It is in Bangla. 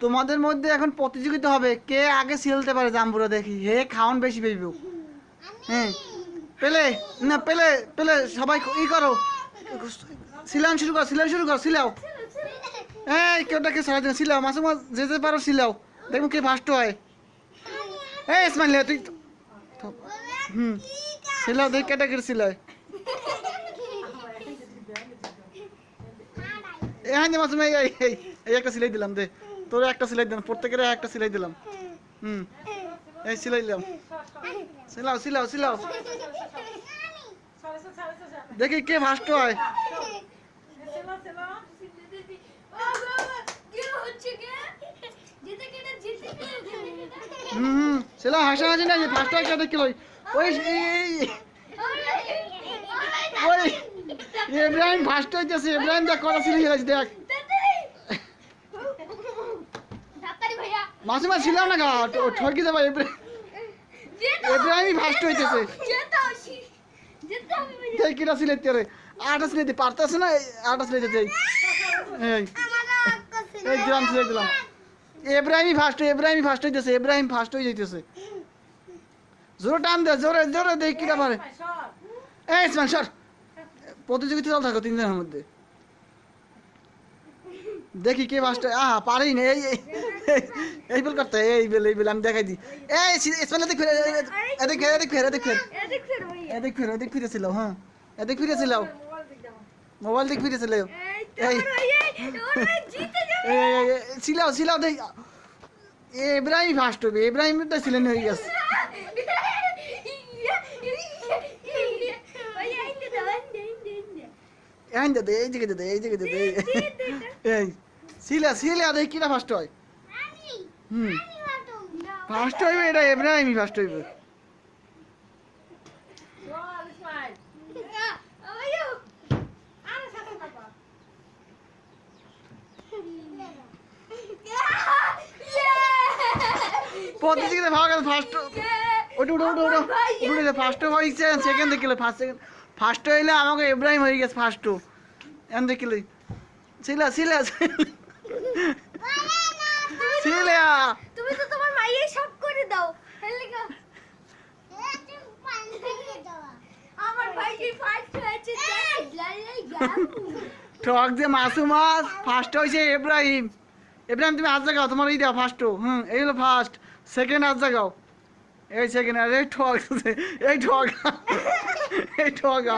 তোমাদের মধ্যে এখন প্রতিযোগিতা হবে। কে আগে সিলতে পারে জাম্বুরা দেখি। হে, খাওন বেশি পেইব হ্যাঁ পেলে, না, পেলে পেলে, সবাই ই করো। সিলান শুরু কর, সিলান শুরু কর, সিলাও। এই কেউটা কে সারা সিলাও। মাসে মাস যে যে পারো সিলাও। দেখব কে ফার্স্ট হয়। এই, ইসমাইল তুই হুম, সিলাও দেখ কেটা কে সিলায়। হ্যাঁ যে মাসুম এই, একটা সিলাই দিলাম, দে। তোর একটা সিলাই দিলাম প্রত্যেকের একটা সিলাই দিলাম হুম এই সিলাই দিলাম সিলাও সিলাও সিলাও দেখি কে ফার্স্ট হয় হুম হুম সিলাও হাসাহাসি না ফার্স্ট হয় কে দেখি ওই ওই ইব্রাহিম ফার্স্ট হইতেছে ইব্রাহিম দেখ সিলাই দেখ মাসিমা ছিলাম না গা ঠকি যাবে ইব্রাহিম ইব্রাহিমই ফার্স্ট হইতেছে। দেখ কিরা। সিলাই তেরে আটা দিতে পারতেছে না? আটা সিলাই দিতে এই। এই এই দিলাম ইব্রাহিমই ফার্স্ট ইব্রাহিমই ফার্স্ট হইতেছে ইব্রাহিম ফার্স্ট হয়ে যাইতেছে। জোরে টান দে জোরে জোরে দেখ কিরা পারে। এই ইসমান সর। প্রতিযোগিতা চল থাকো তিন দিনের মধ্যে। দেখি কে ফার্স্ট আহা পারেই না এই এই- এই বেল করতে এই বেল এই বেল আমি দেখাই দিই এই ইসমান এদিক ফিরে এদিক ফিরে এদিক ফিরে এদিক ফিরে এদিক ফিরে এদিক ফিরেছিল হ্যাঁ এদিক ফিরেছিল মোবাইল দিক ফিরেছিল এই এই এই, এই, ছিলাও ছিলাও দেখ ইব্রাহিম ফার্স্ট হবে তো ছিলেন হয়ে গেছে এই দে এই দিকে দে এই দিকে দে এই সিলা সিলা দেখ কিরা ফার্স্ট হয়? হুম। ফার্স্ট হইবে। এটা ইব্রাহিমই ফার্স্ট হইবে। প্রতিযোগিতা ভাগ ফার্স্ট ওটা ফার্স্ট হয়েছে সেকেন্ড দেখিলে ফার্স্ট সেকেন্ড ফার্স্ট হইলে আমাকে ইব্রাহিম হয়ে গেছে ফার্স্ট এন দেখিলে ছিলা ছিলা ছিলা তুমি তো তোমার মাইয়ে সব করে দাও। হেলিকা আমার ভাই ফার্স্ট হয়েছে ঠক যে মাসু মাস ফার্স্ট হয়েছে ইব্রাহিম ইব্রাহিম তুমি হাত জাগাও তোমার এই দাও ফার্স্ট হুম এই হলো ফার্স্ট সেকেন্ড হাত জাগাও। এই সেকেন্ড আর এই ঠক এই ঠক। এই ঠকা।